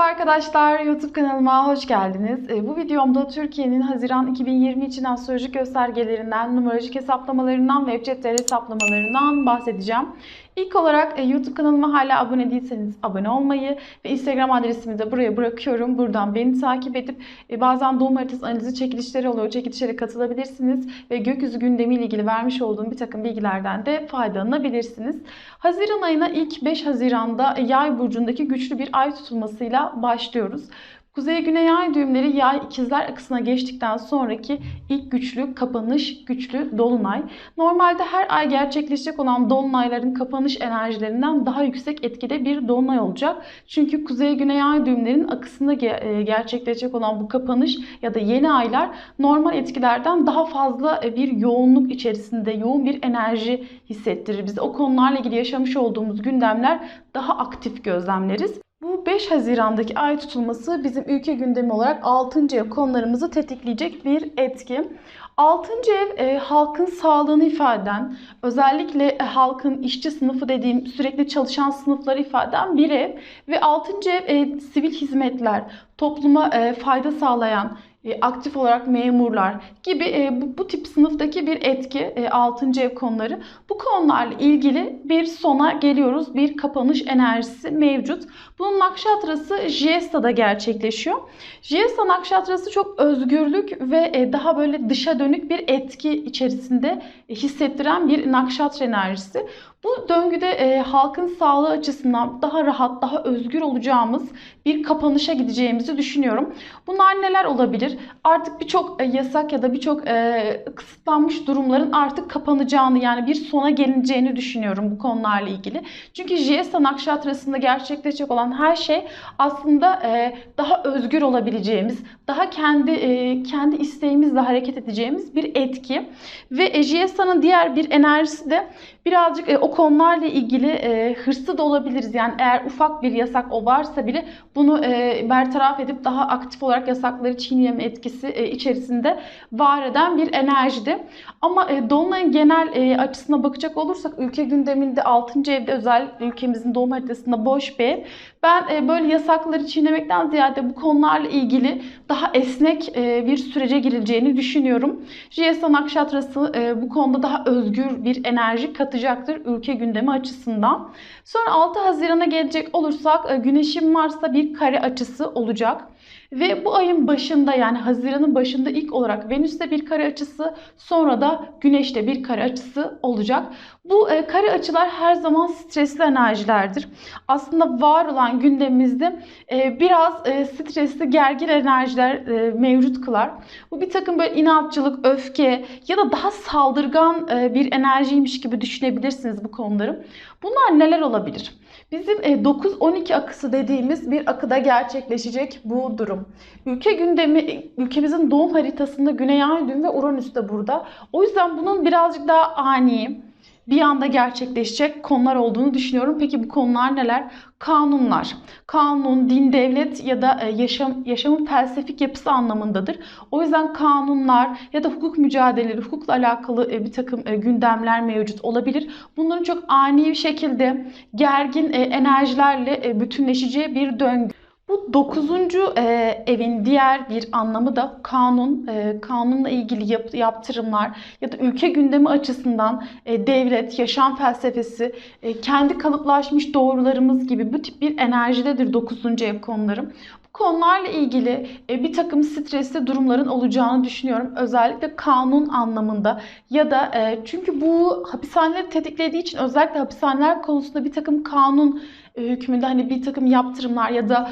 Merhaba arkadaşlar, YouTube kanalıma hoş geldiniz. E, Bu videomda Türkiye'nin Haziran 2020 için astrolojik göstergelerinden, numerolojik hesaplamalarından ve chatleri hesaplamalarından bahsedeceğim. İlk olarak e, YouTube kanalıma hala abone değilseniz abone olmayı ve Instagram adresimi de buraya bırakıyorum. Buradan beni takip edip e, bazen doğum haritası analizi çekilişleri oluyor. Çekilişlere katılabilirsiniz ve gökyüzü gündemiyle ilgili vermiş olduğum bir takım bilgilerden de faydalanabilirsiniz. Haziran ayına ilk 5 Haziran'da Yay burcundaki güçlü bir ay tutulmasıyla başlıyoruz. Kuzey Güney Ay düğümleri Yay ikizler akısına geçtikten sonraki ilk güçlü kapanış, güçlü dolunay. Normalde her ay gerçekleşecek olan dolunayların kapanış enerjilerinden daha yüksek etkide bir dolunay olacak. Çünkü Kuzey Güney Ay düğümlerinin akısında e, gerçekleşecek olan bu kapanış ya da yeni aylar normal etkilerden daha fazla e, bir yoğunluk içerisinde, yoğun bir enerji hissettirir bize. O konularla ilgili yaşamış olduğumuz gündemler daha aktif gözlemleriz. Bu 5 Haziran'daki ay tutulması bizim ülke gündemi olarak 6. ev konularımızı tetikleyecek bir etki. 6. ev e, halkın sağlığını ifade eden, özellikle e, halkın işçi sınıfı dediğim sürekli çalışan sınıfları ifade eden bir ev. Ve 6. ev e, sivil hizmetler, topluma e, fayda sağlayan, aktif olarak memurlar gibi e, bu, bu tip sınıftaki bir etki e, 6. ev konuları. Bu konularla ilgili bir sona geliyoruz. Bir kapanış enerjisi mevcut. Bunun nakşatrası Jiyesta'da gerçekleşiyor. Jiyesta nakşatrası çok özgürlük ve e, daha böyle dışa dönük bir etki içerisinde e, hissettiren bir nakşatra enerjisi. Bu döngüde e, halkın sağlığı açısından daha rahat, daha özgür olacağımız bir kapanışa gideceğimizi düşünüyorum. Bunlar neler olabilir? Artık birçok e, yasak ya da birçok e, kısıtlanmış durumların artık kapanacağını yani bir sona gelineceğini düşünüyorum bu konularla ilgili. Çünkü Jiyesa Nakşatrası'nda gerçekleşecek olan her şey aslında e, daha özgür olabileceğimiz, daha kendi e, kendi isteğimizle hareket edeceğimiz bir etki. Ve Jiyesa'nın diğer bir enerjisi de birazcık e, o konularla ilgili e, hırslı da olabiliriz. Yani eğer ufak bir yasak o varsa bile bunu e, bertaraf edip daha aktif olarak yasakları çiğneme etkisi e, içerisinde var eden bir enerjide. Ama e, Dolunay'ın genel e, açısına bakacak olursak ülke gündeminde 6. evde özellikle ülkemizin doğum haritasında boş bir ev. Ben e, böyle yasakları çiğnemekten ziyade bu konularla ilgili daha esnek e, bir sürece girileceğini düşünüyorum. Jiyesa Nakşatrası e, bu konuda daha özgür bir enerji katacaktır ülke gündemi açısından. Sonra 6 Haziran'a gelecek olursak Güneş'in Mars'ta bir kare açısı olacak. Ve bu ayın başında yani Haziran'ın başında ilk olarak Venüs'te bir kare açısı sonra da Güneş'te bir kare açısı olacak. Bu e, kare açılar her zaman stresli enerjilerdir. Aslında var olan gündemimizde e, biraz e, stresli, gergin enerjiler e, mevcut kılar. Bu bir takım böyle inatçılık, öfke ya da daha saldırgan e, bir enerjiymiş gibi düşünebilirsiniz bu konuları. Bunlar neler olabilir? Bizim e, 9-12 akısı dediğimiz bir akıda gerçekleşecek bu durum. Ülke gündemi, ülkemizin doğum haritasında Güney Ay düğüm ve Uranüs de burada. O yüzden bunun birazcık daha ani, bir anda gerçekleşecek konular olduğunu düşünüyorum. Peki bu konular neler? Kanunlar. Kanun, din, devlet ya da e, yaşam yaşamın felsefik yapısı anlamındadır. O yüzden kanunlar ya da hukuk mücadeleleri, hukukla alakalı e, bir takım e, gündemler mevcut olabilir. Bunların çok ani bir şekilde gergin enerjilerle bütünleşeceği bir döngü. Bu dokuzuncu e, evin diğer bir anlamı da kanun, e, kanunla ilgili yap, yaptırımlar ya da ülke gündemi açısından e, devlet, yaşam felsefesi, e, kendi kalıplaşmış doğrularımız gibi bu tip bir enerjidedir dokuzuncu ev konularım. Bu konularla ilgili e, bir takım stresli durumların olacağını düşünüyorum. Özellikle kanun anlamında ya da e, çünkü bu hapishaneleri tetiklediği için özellikle hapishaneler konusunda bir takım kanun e, hükmünde hani bir takım yaptırımlar ya da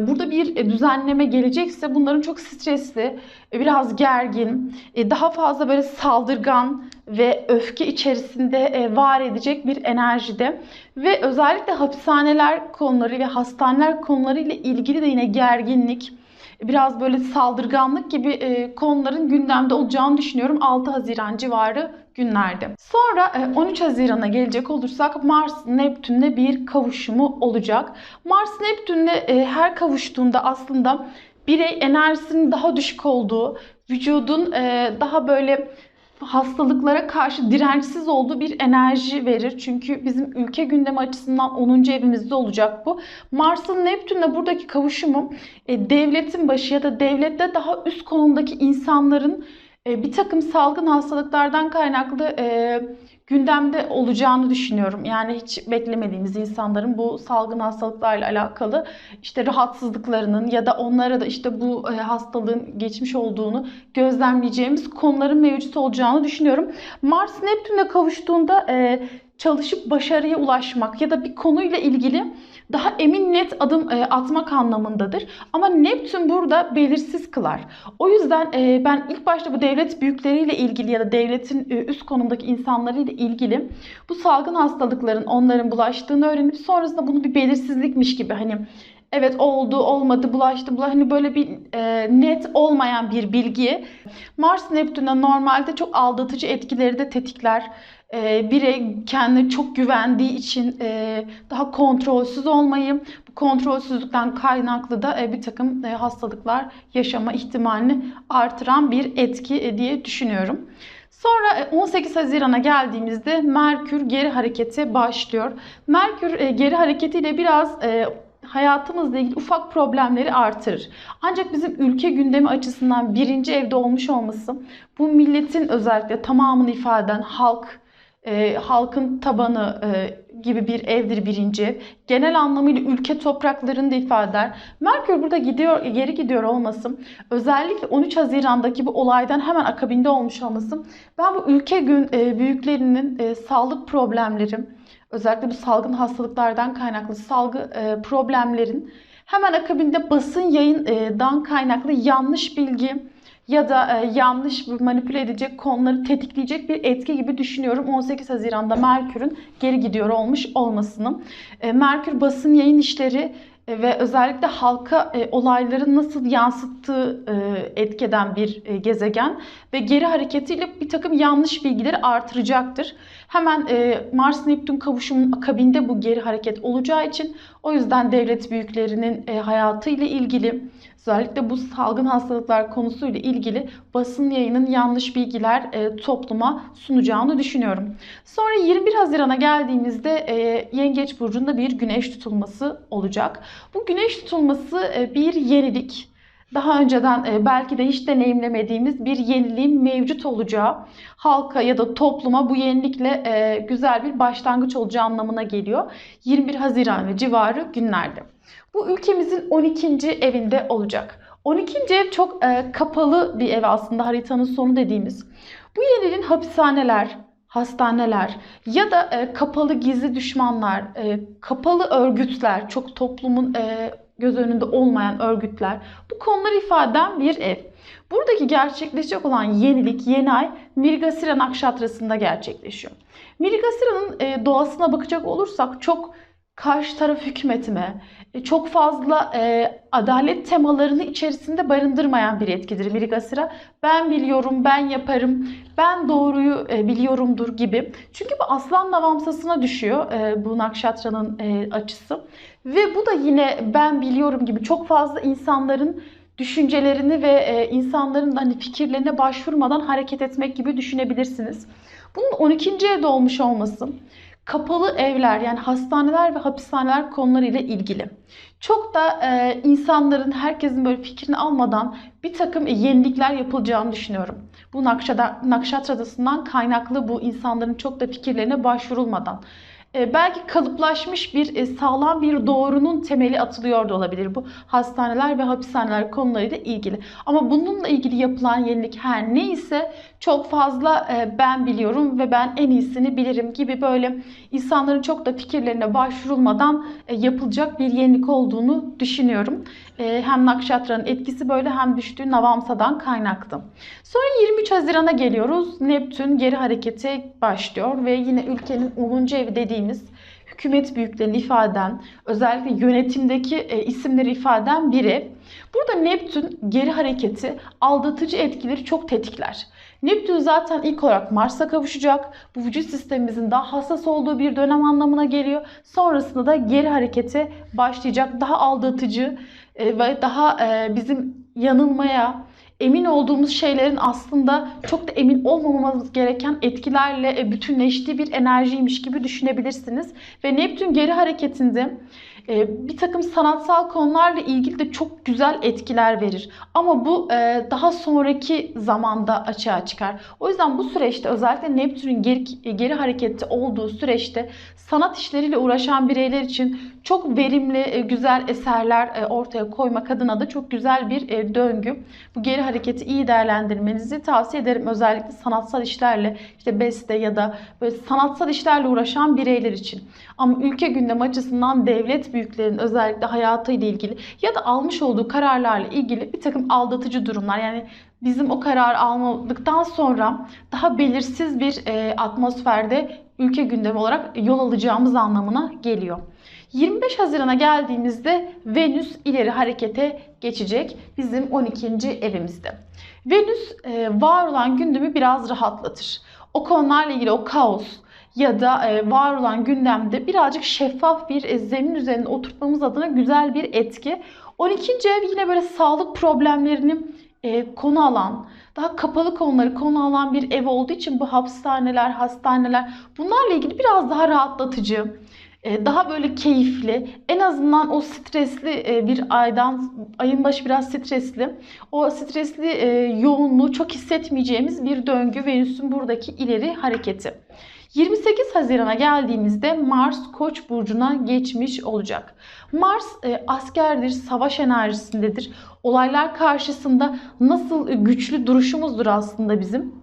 burada bir düzenleme gelecekse bunların çok stresli, biraz gergin, daha fazla böyle saldırgan ve öfke içerisinde e, var edecek bir enerjide ve özellikle hapishaneler konuları ve hastaneler konuları ile ilgili de yine gerginlik, biraz böyle saldırganlık gibi e, konuların gündemde olacağını düşünüyorum 6 Haziran civarı günlerde. Sonra 13 Haziran'a gelecek olursak Mars Neptün'le bir kavuşumu olacak. Mars Neptün'le her kavuştuğunda aslında birey enerjisinin daha düşük olduğu, vücudun daha böyle hastalıklara karşı dirençsiz olduğu bir enerji verir. Çünkü bizim ülke gündemi açısından 10. evimizde olacak bu. Mars'ın Neptün'le buradaki kavuşumu e, devletin başı ya da devlette daha üst konumdaki insanların e, bir takım salgın hastalıklardan kaynaklı e, gündemde olacağını düşünüyorum. Yani hiç beklemediğimiz insanların bu salgın hastalıklarla alakalı işte rahatsızlıklarının ya da onlara da işte bu e, hastalığın geçmiş olduğunu gözlemleyeceğimiz konuların mevcut olacağını düşünüyorum. Mars Neptün'le kavuştuğunda e, çalışıp başarıya ulaşmak ya da bir konuyla ilgili daha emin net adım e, atmak anlamındadır. Ama Neptün burada belirsiz kılar. O yüzden e, ben ilk başta bu devlet büyükleriyle ilgili ya da devletin e, üst konumdaki insanlarıyla ilgili bu salgın hastalıkların onların bulaştığını öğrenip sonrasında bunu bir belirsizlikmiş gibi hani evet oldu, olmadı, bulaştı, bulaştı. Hani böyle bir e, net olmayan bir bilgi. Mars Neptün'e normalde çok aldatıcı etkileri de tetikler. E, birey kendine çok güvendiği için e, daha kontrolsüz olmayı, bu kontrolsüzlükten kaynaklı da e, bir takım e, hastalıklar yaşama ihtimalini artıran bir etki e, diye düşünüyorum. Sonra e, 18 Haziran'a geldiğimizde Merkür geri hareketi başlıyor. Merkür e, geri hareketiyle biraz e, hayatımızla ilgili ufak problemleri artırır. Ancak bizim ülke gündemi açısından birinci evde olmuş olması bu milletin özellikle tamamını ifade eden halk, e, halkın tabanı e, gibi bir evdir birinci. Genel anlamıyla ülke topraklarını da ifade eder. Merkür burada gidiyor, geri gidiyor olması, özellikle 13 Haziran'daki bu olaydan hemen akabinde olmuş olması, ben bu ülke gün e, büyüklerinin e, sağlık problemleri, özellikle bu salgın hastalıklardan kaynaklı salgı e, problemlerin hemen akabinde basın yayından kaynaklı yanlış bilgi ya da e, yanlış manipüle edecek konuları tetikleyecek bir etki gibi düşünüyorum. 18 Haziran'da Merkür'ün geri gidiyor olmuş olmasını. E, Merkür basın yayın işleri ve özellikle halka e, olayların nasıl yansıttığı e, etkeden bir e, gezegen ve geri hareketiyle bir takım yanlış bilgileri artıracaktır. Hemen e, Mars Neptün kavuşumunun akabinde bu geri hareket olacağı için o yüzden devlet büyüklerinin e, hayatı ile ilgili özellikle bu salgın hastalıklar konusuyla ilgili basın yayının yanlış bilgiler e, topluma sunacağını düşünüyorum. Sonra 21 Haziran'a geldiğimizde e, Yengeç burcunda bir güneş tutulması olacak. Bu güneş tutulması e, bir yenilik. Daha önceden e, belki de hiç deneyimlemediğimiz bir yeniliğin mevcut olacağı, halka ya da topluma bu yenilikle e, güzel bir başlangıç olacağı anlamına geliyor. 21 Haziran ve civarı günlerde. Bu ülkemizin 12. evinde olacak. 12. ev çok kapalı bir ev aslında haritanın sonu dediğimiz. Bu yeniliğin hapishaneler, hastaneler ya da e, kapalı gizli düşmanlar, e, kapalı örgütler, çok toplumun e, göz önünde olmayan örgütler bu konuları ifade eden bir ev. Buradaki gerçekleşecek olan yenilik, yeni ay Mirgasira Nakşatrası'nda gerçekleşiyor. Mirgasira'nın e, doğasına bakacak olursak çok karşı taraf hükmetme, e, çok fazla e, adalet temalarını içerisinde barındırmayan bir etkidir Mirgasira. Ben biliyorum, ben yaparım, ben doğruyu e, biliyorumdur gibi. Çünkü bu aslan navamsasına düşüyor e, bu Nakşatra'nın e, açısı. Ve bu da yine ben biliyorum gibi çok fazla insanların düşüncelerini ve e, insanların hani fikirlerine başvurmadan hareket etmek gibi düşünebilirsiniz. Bunun 12. evde olmuş olması kapalı evler yani hastaneler ve hapishaneler konularıyla ilgili. Çok da e, insanların, herkesin böyle fikrini almadan bir takım yenilikler yapılacağını düşünüyorum. Bu Nakşada, Nakşatra'dasından kaynaklı bu insanların çok da fikirlerine başvurulmadan. E, belki kalıplaşmış bir e, sağlam bir doğrunun temeli atılıyor da olabilir bu hastaneler ve hapishaneler konularıyla ilgili. Ama bununla ilgili yapılan yenilik her neyse çok fazla e, ben biliyorum ve ben en iyisini bilirim gibi böyle insanların çok da fikirlerine başvurulmadan yapılacak bir yenilik olduğunu düşünüyorum. Hem Nakşatra'nın etkisi böyle hem düştüğü Navamsa'dan kaynaklı. Sonra 23 Haziran'a geliyoruz. Neptün geri harekete başlıyor ve yine ülkenin 10. evi dediğimiz hükümet büyüklerini ifaden, özellikle yönetimdeki e, isimleri ifaden biri. Burada Neptün geri hareketi aldatıcı etkileri çok tetikler. Neptün zaten ilk olarak Mars'a kavuşacak. Bu vücut sistemimizin daha hassas olduğu bir dönem anlamına geliyor. Sonrasında da geri harekete başlayacak. Daha aldatıcı e, ve daha e, bizim yanılmaya, emin olduğumuz şeylerin aslında çok da emin olmamamız gereken etkilerle e, bütünleştiği bir enerjiymiş gibi düşünebilirsiniz. Ve Neptün geri hareketinde e, bir takım sanatsal konularla ilgili de çok güzel etkiler verir. Ama bu e, daha sonraki zamanda açığa çıkar. O yüzden bu süreçte özellikle Neptün'ün geri, geri harekette olduğu süreçte sanat işleriyle uğraşan bireyler için çok verimli, e, güzel eserler ortaya koymak adına da çok güzel bir döngü. Bu geri hareketi iyi değerlendirmenizi tavsiye ederim. Özellikle sanatsal işlerle, işte beste ya da böyle sanatsal işlerle uğraşan bireyler için. Ama ülke gündem açısından devlet büyüklerin özellikle hayatıyla ilgili ya da almış olduğu kararlarla ilgili bir takım aldatıcı durumlar. Yani bizim o karar almadıktan sonra daha belirsiz bir e, atmosferde ülke gündemi olarak yol alacağımız anlamına geliyor. 25 Haziran'a geldiğimizde Venüs ileri harekete geçecek bizim 12. evimizde. Venüs e, var olan gündemi biraz rahatlatır. O konularla ilgili o kaos, ya da e, var olan gündemde birazcık şeffaf bir e, zemin üzerinde oturtmamız adına güzel bir etki. 12. ev yine böyle sağlık problemlerini e, konu alan, daha kapalı konuları konu alan bir ev olduğu için bu hapishaneler, hastaneler bunlarla ilgili biraz daha rahatlatıcı, daha böyle keyifli, en azından o stresli bir aydan, ayın başı biraz stresli, o stresli yoğunluğu çok hissetmeyeceğimiz bir döngü Venüs'ün buradaki ileri hareketi. 28 Haziran'a geldiğimizde Mars Koç burcuna geçmiş olacak. Mars e, askerdir, savaş enerjisindedir. Olaylar karşısında nasıl güçlü duruşumuzdur aslında bizim.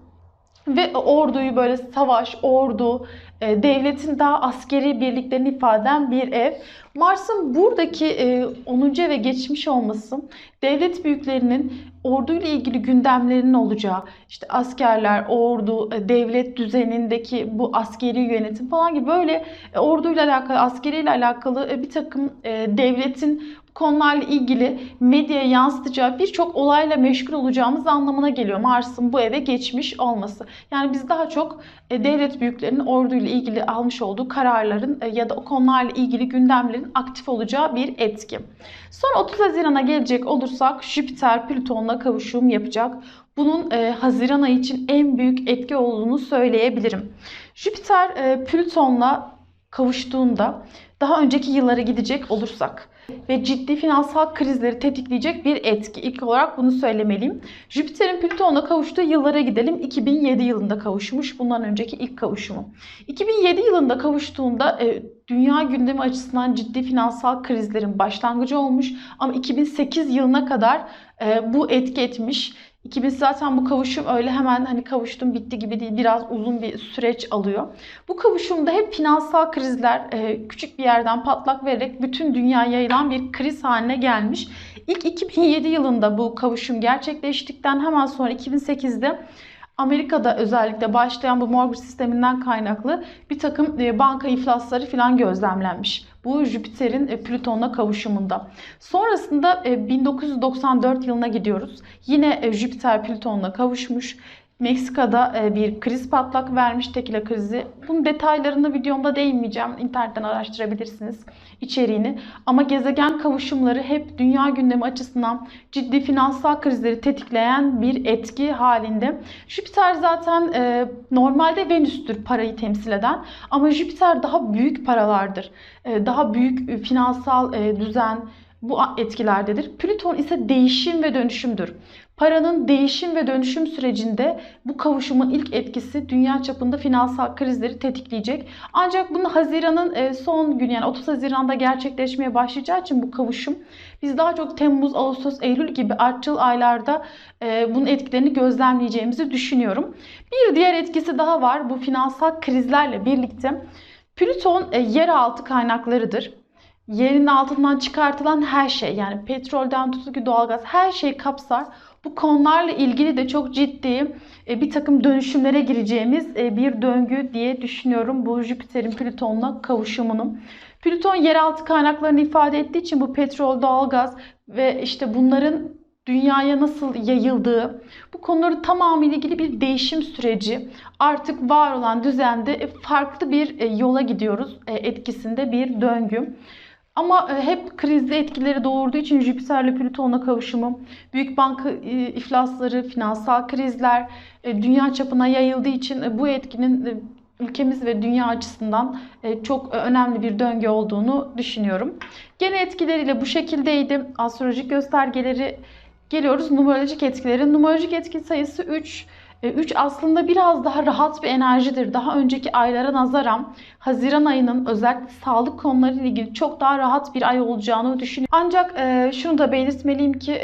Ve orduyu böyle savaş, ordu, e, devletin daha askeri birliklerini ifaden bir ev. Mars'ın buradaki e, 10. eve geçmiş olması devlet büyüklerinin orduyla ilgili gündemlerinin olacağı, işte askerler, ordu, e, devlet düzenindeki bu askeri yönetim falan gibi böyle e, orduyla alakalı, askeriyle alakalı e, bir takım devletin konularla ilgili medyaya yansıtacağı birçok olayla meşgul olacağımız anlamına geliyor Mars'ın bu eve geçmiş olması. Yani biz daha çok devlet büyüklerinin orduyla ilgili almış olduğu kararların ya da o konularla ilgili gündemlerin aktif olacağı bir etki. Sonra 30 Haziran'a gelecek olursak Jüpiter Plüton'la kavuşum yapacak. Bunun e, Haziran ayı için en büyük etki olduğunu söyleyebilirim. Jüpiter e, Plüton'la kavuştuğunda daha önceki yıllara gidecek olursak ve ciddi finansal krizleri tetikleyecek bir etki. İlk olarak bunu söylemeliyim. Jüpiter'in Plüton'la kavuştuğu yıllara gidelim. 2007 yılında kavuşmuş. Bundan önceki ilk kavuşumu. 2007 yılında kavuştuğunda e, dünya gündemi açısından ciddi finansal krizlerin başlangıcı olmuş. Ama 2008 yılına kadar e, bu etki etmiş. 2000 zaten bu kavuşum öyle hemen hani kavuştum bitti gibi değil. Biraz uzun bir süreç alıyor. Bu kavuşumda hep finansal krizler e, küçük bir yerden patlak vererek bütün dünyaya yayılan bir kriz haline gelmiş. İlk 2007 yılında bu kavuşum gerçekleştikten hemen sonra 2008'de Amerika'da özellikle başlayan bu mortgage sisteminden kaynaklı bir takım e, banka iflasları falan gözlemlenmiş. Bu Jüpiter'in e, Plüton'la kavuşumunda. Sonrasında 1994 e, yılına gidiyoruz. Yine Jüpiter Plüton'la kavuşmuş. Meksika'da e, bir kriz patlak vermiş tekila krizi. Bunun detaylarını videomda değinmeyeceğim. İnternetten araştırabilirsiniz içeriğini. Ama gezegen kavuşumları hep dünya gündemi açısından ciddi finansal krizleri tetikleyen bir etki halinde. Jüpiter zaten e, normalde Venüs'tür parayı temsil eden. Ama Jüpiter daha büyük paralardır. E, daha büyük finansal düzen, bu etkilerdedir. Plüton ise değişim ve dönüşümdür. Paranın değişim ve dönüşüm sürecinde bu kavuşumun ilk etkisi dünya çapında finansal krizleri tetikleyecek. Ancak bunu Haziran'ın e, son günü yani 30 Haziran'da gerçekleşmeye başlayacağı için bu kavuşum biz daha çok Temmuz, Ağustos, Eylül gibi artçıl aylarda e, bunun etkilerini gözlemleyeceğimizi düşünüyorum. Bir diğer etkisi daha var. Bu finansal krizlerle birlikte Plüton e, yeraltı kaynaklarıdır yerin altından çıkartılan her şey yani petrolden tutun ki doğalgaz her şeyi kapsar. Bu konularla ilgili de çok ciddi e, bir takım dönüşümlere gireceğimiz e, bir döngü diye düşünüyorum bu Jüpiter'in Plüton'la kavuşumunun. Plüton yeraltı kaynaklarını ifade ettiği için bu petrol, doğalgaz ve işte bunların dünyaya nasıl yayıldığı, bu konuları tamamıyla ilgili bir değişim süreci. Artık var olan düzende farklı bir e, yola gidiyoruz etkisinde bir döngü. Ama e, hep krizli etkileri doğurduğu için Jüpiter'le Plüton'a kavuşumu, büyük banka e, iflasları, finansal krizler e, dünya çapına yayıldığı için bu etkinin ülkemiz ve dünya açısından çok önemli bir döngü olduğunu düşünüyorum. Gene etkileriyle bu şekildeydi. Astrolojik göstergeleri geliyoruz. Numerolojik etkileri. Numerolojik etki sayısı 3. 3 aslında biraz daha rahat bir enerjidir. Daha önceki aylara nazaran Haziran ayının özellikle sağlık konuları ile ilgili çok daha rahat bir ay olacağını düşünüyorum. Ancak e, şunu da belirtmeliyim ki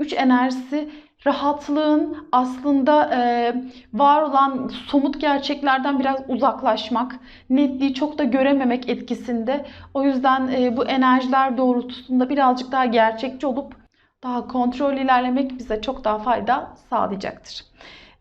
3 enerjisi rahatlığın aslında e, var olan somut gerçeklerden biraz uzaklaşmak, netliği çok da görememek etkisinde. O yüzden e, bu enerjiler doğrultusunda birazcık daha gerçekçi olup daha kontrol ilerlemek bize çok daha fayda sağlayacaktır.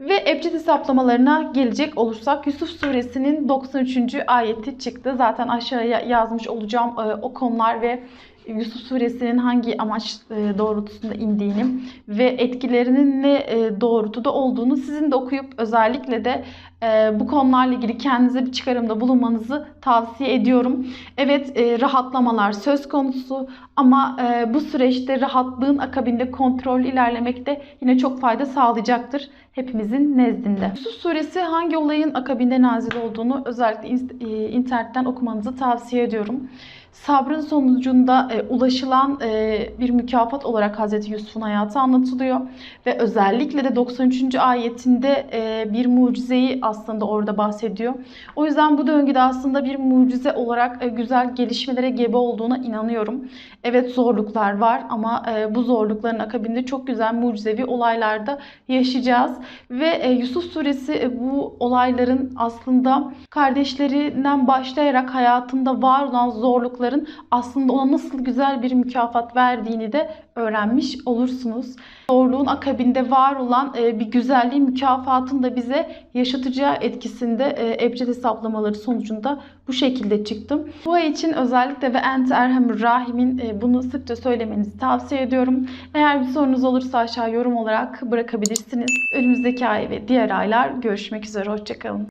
Ve ebced hesaplamalarına gelecek olursak Yusuf suresinin 93. ayeti çıktı. Zaten aşağıya yazmış olacağım e, o konular ve Yusuf suresinin hangi amaç e, doğrultusunda indiğini ve etkilerinin ne e, doğrultuda olduğunu sizin de okuyup özellikle de e, bu konularla ilgili kendinize bir çıkarımda bulunmanızı tavsiye ediyorum. Evet rahatlamalar söz konusu ama bu süreçte rahatlığın akabinde kontrol ilerlemekte yine çok fayda sağlayacaktır hepimizin nezdinde. Yusuf suresi hangi olayın akabinde nazil olduğunu özellikle internetten okumanızı tavsiye ediyorum sabrın sonucunda e, ulaşılan e, bir mükafat olarak Hazreti Yusuf'un hayatı anlatılıyor. Ve özellikle de 93. ayetinde e, bir mucizeyi aslında orada bahsediyor. O yüzden bu döngüde aslında bir mucize olarak e, güzel gelişmelere gebe olduğuna inanıyorum. Evet zorluklar var ama e, bu zorlukların akabinde çok güzel mucizevi olaylarda yaşayacağız. Ve e, Yusuf suresi bu olayların aslında kardeşlerinden başlayarak hayatında var olan zorlukların aslında ona nasıl güzel bir mükafat verdiğini de öğrenmiş olursunuz. Zorluğun akabinde var olan e, bir güzelliğin mükafatın da bize yaşatacağı etkisinde e, ebced hesaplamaları sonucunda bu şekilde çıktım. Bu ay için özellikle ve Ente Erhamur Rahim'in e, bunu sıkça söylemenizi tavsiye ediyorum. Eğer bir sorunuz olursa aşağı yorum olarak bırakabilirsiniz. Önümüzdeki ay ve diğer aylar görüşmek üzere. Hoşçakalın.